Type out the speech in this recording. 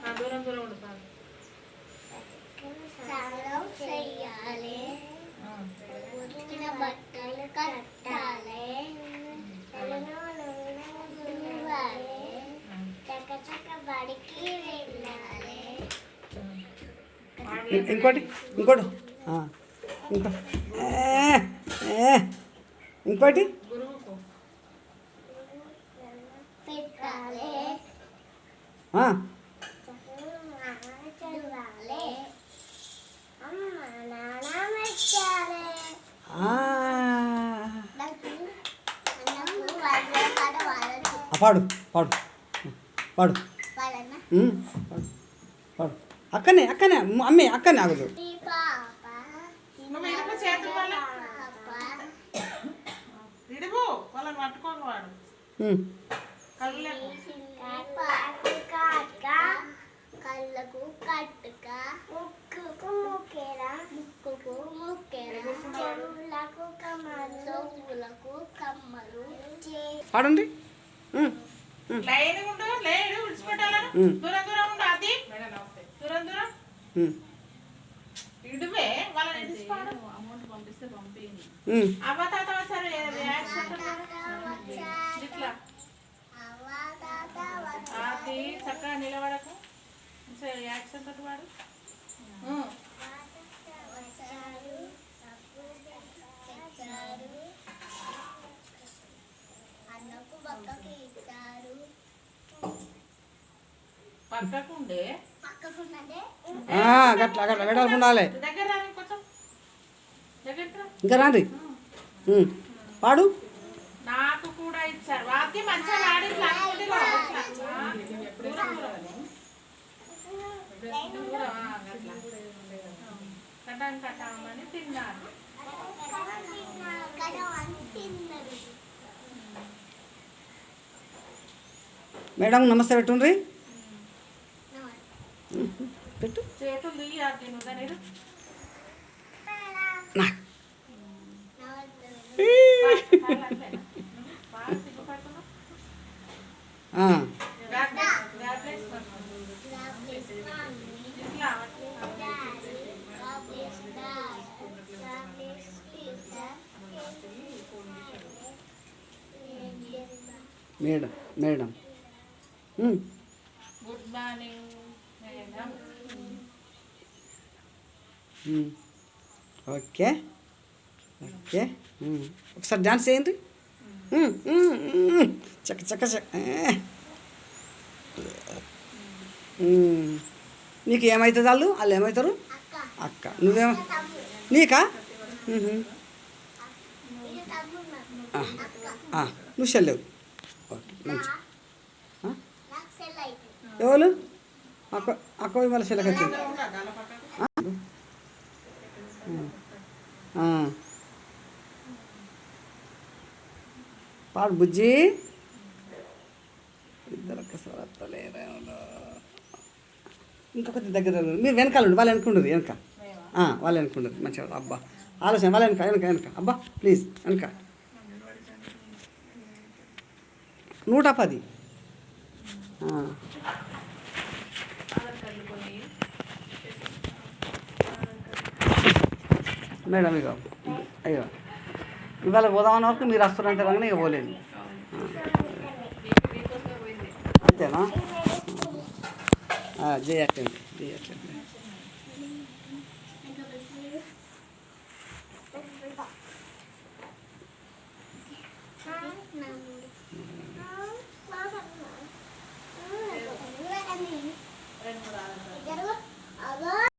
ఆ, దూరం దూరం ఉతికిన బట్టలు కట్టాలి బడికి వెళ్ళాలి ఇంకోటి. ఇంకోటి ఇంకో ఇంకోటి పెట్టాలి పాడు పాడు. పాడు. పాడు. పాడు. అక్కనే అక్కనే అమ్మే అక్కనే ఆగదు కళ్ళకు కట్టుక ముక్కుకు ముక్కెర ముక్కుకు ముక్కెర చెవులకు కమ్మలు చెవులకు కమ్మలు పాడండి. లైన్ ఉండు లేడు విడిచిపెట్టాలను. దూరం దూరం ఉండు అది దూరం దూరం. ఉమ్, ఇడువే వాళ్ళని ఇడిచిపాడు ఉమ్. అవ్వ తాత సరే రియాక్షన్ ఇట్లా. వచ్చారు. అది చక్కగా నిలబడకు. సరే రియాక్షన్ తోటి వాడు గట్ల గట్ల వెడల్పు ఉండాలి. ఇంకా రాండి. పాడు నాకు కూడా ఇచ్చారు. వాకి మంచిగా వాడి తిన్నారు. మేడం నమస్తే పెట్టుండ్రి పెట్టు. Madam madam. Good morning Hmm. Okay okay hmm. ఒకసారి డాన్స్ చేయండి. Hmm. చక్క చక్క నీకు ఏమవుతుంది వాళ్ళు వాళ్ళు ఏమవుతారు అక్క. నువ్వేమ నీకా? Ah. Ah. నువ్వు చెల్లెవు ఓకే మంచి ah. ఎవరు? అక్క అక్క మళ్ళీ చెల్లెకి వచ్చింది పాడు బుజ్జి. ఇద్దరు ఒక్కసారి ఇంకా ఇంకొకటి దగ్గర మీరు వెనకాల ఉండి వాళ్ళు వెనకుండదు వెనక. వాళ్ళు వెనకుండదు మంచిగా అబ్బా. ఆలోచన వాళ్ళు వెనక వెనక వెనక. అబ్బా ప్లీజ్ వెనక. నూట పది. మేడం ఇక అయ్యో ఇవాళ పోదామన్న వరకు మీరు వస్తున్నారంటే కనుక ఇక పోలేదు. అంతేనా? చేయట్లేదు చేయట్లేదు